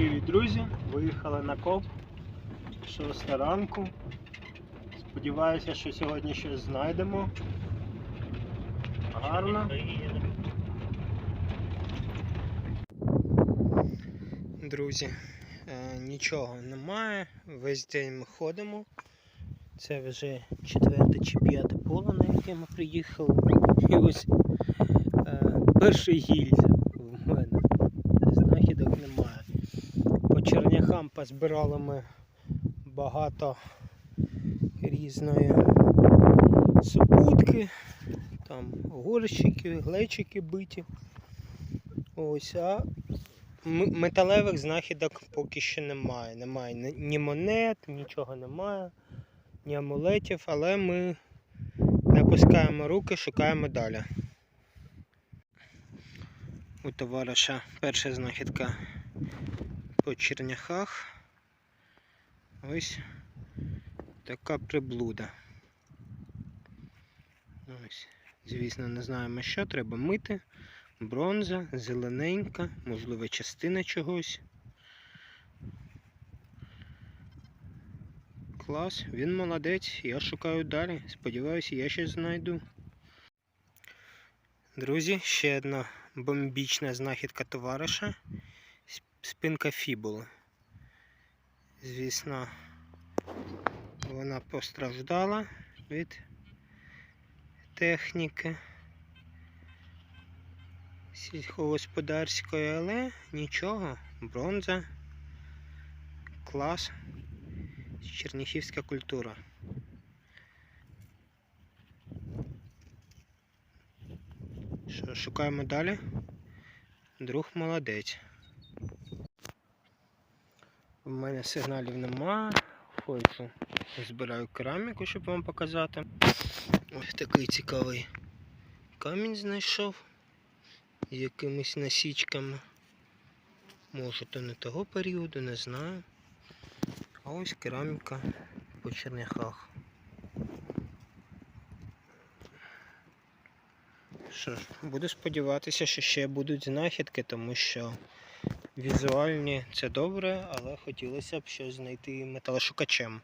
Привіт, друзі! Виїхали на коп. 6 ранку. Сподіваюся, що сьогодні щось знайдемо. Гарно. Друзі, е, нічого немає. Весь день ми ходимо. Це вже четверте чи п'яте поле, на яке ми приїхали. І ось е, перший гільза в мене. Знахідок немає. По черняхам позбирали ми багато різної супутки, там горщики, глечики биті. Ось, а металевих знахідок поки що немає. Немає ні монет, нічого немає, ні амулетів, але ми не пускаємо руки, шукаємо далі. У товариша перша знахідка по черняхах. Ось така приблуда. Ось. Звісно, не знаємо, що треба мити. Бронза, зелененька, можливо, частина чогось. Клас, він молодець, я шукаю далі. Сподіваюся, я щось знайду. Друзі, ще одна бомбічна знахідка товариша. Сп- Спинка фібули. Звісно, вона постраждала від техніки сільськогосподарської, але нічого, бронза, клас, черніхівська культура. Що, шукаємо далі? Друг молодець. У мене сигналів немає. Хочу збираю кераміку, щоб вам показати. Ось такий цікавий камінь знайшов з якимись насічками. Може то не того періоду, не знаю. А ось кераміка по черняхах. Що ж, буду сподіватися, що ще будуть знахідки, тому що візуальні це добре, але хотілося б щось знайти металошукачем.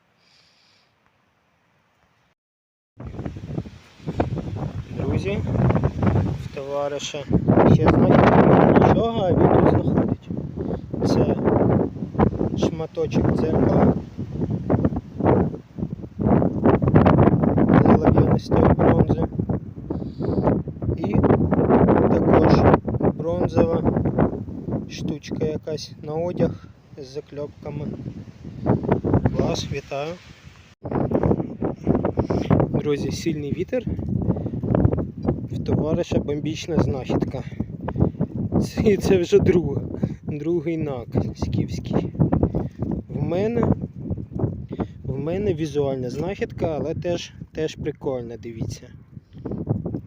Друзі, в товариша ще знаходить нічого, а він тут знаходить. Це шматочок дзеркала. Лав'янистої бронзи. І також бронзова штучка якась на одяг з закльопками. Клас, вітаю. Друзі, сильний вітер. В товариша бомбічна знахідка. Це, це вже друга, другий нак скіфський. В мене, в мене візуальна знахідка, але теж, теж прикольна, дивіться.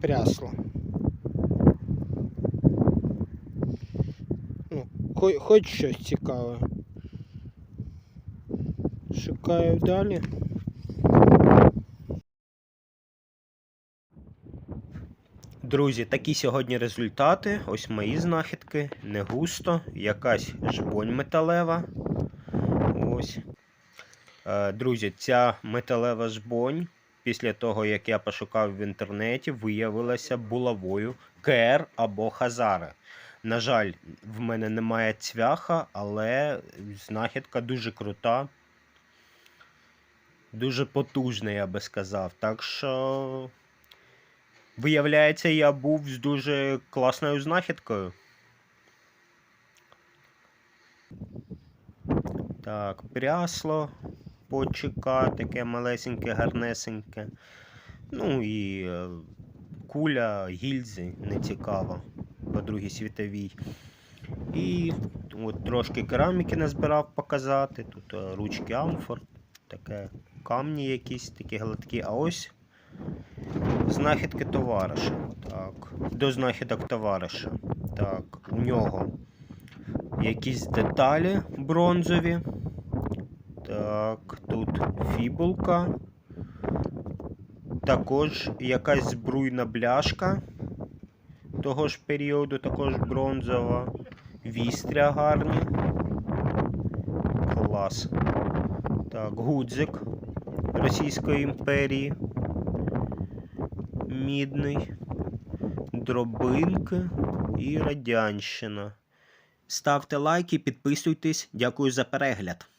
Прясло. Ну, хоч, щось цікаве. Шукаю далі. Друзі, такі сьогодні результати. Ось мої знахідки. Не густо, якась жбонь металева. Ось. Е, Друзі, ця металева жбонь, після того, як я пошукав в інтернеті, виявилася булавою КР або Хазара. На жаль, в мене немає цвяха, але знахідка дуже крута. Дуже потужна, я би сказав. Так що Виявляється, я був з дуже класною знахідкою. Так, прясло почека, таке малесеньке, гарнесеньке. Ну і е, куля гільзи не цікава по Другій світовій. І от трошки кераміки назбирав показати. Тут е, ручки амфор, таке камні якісь такі гладкі. А ось Знахідки товариша. Так. До знахідок товариша. Так, у нього якісь деталі бронзові. Так, тут фібулка. Також якась збруйна бляшка того ж періоду, також бронзова. Вістря гарні. клас. Так, гудзик Російської імперії. Мідний. Дробинки і Радянщина. Ставте лайки, підписуйтесь. Дякую за перегляд.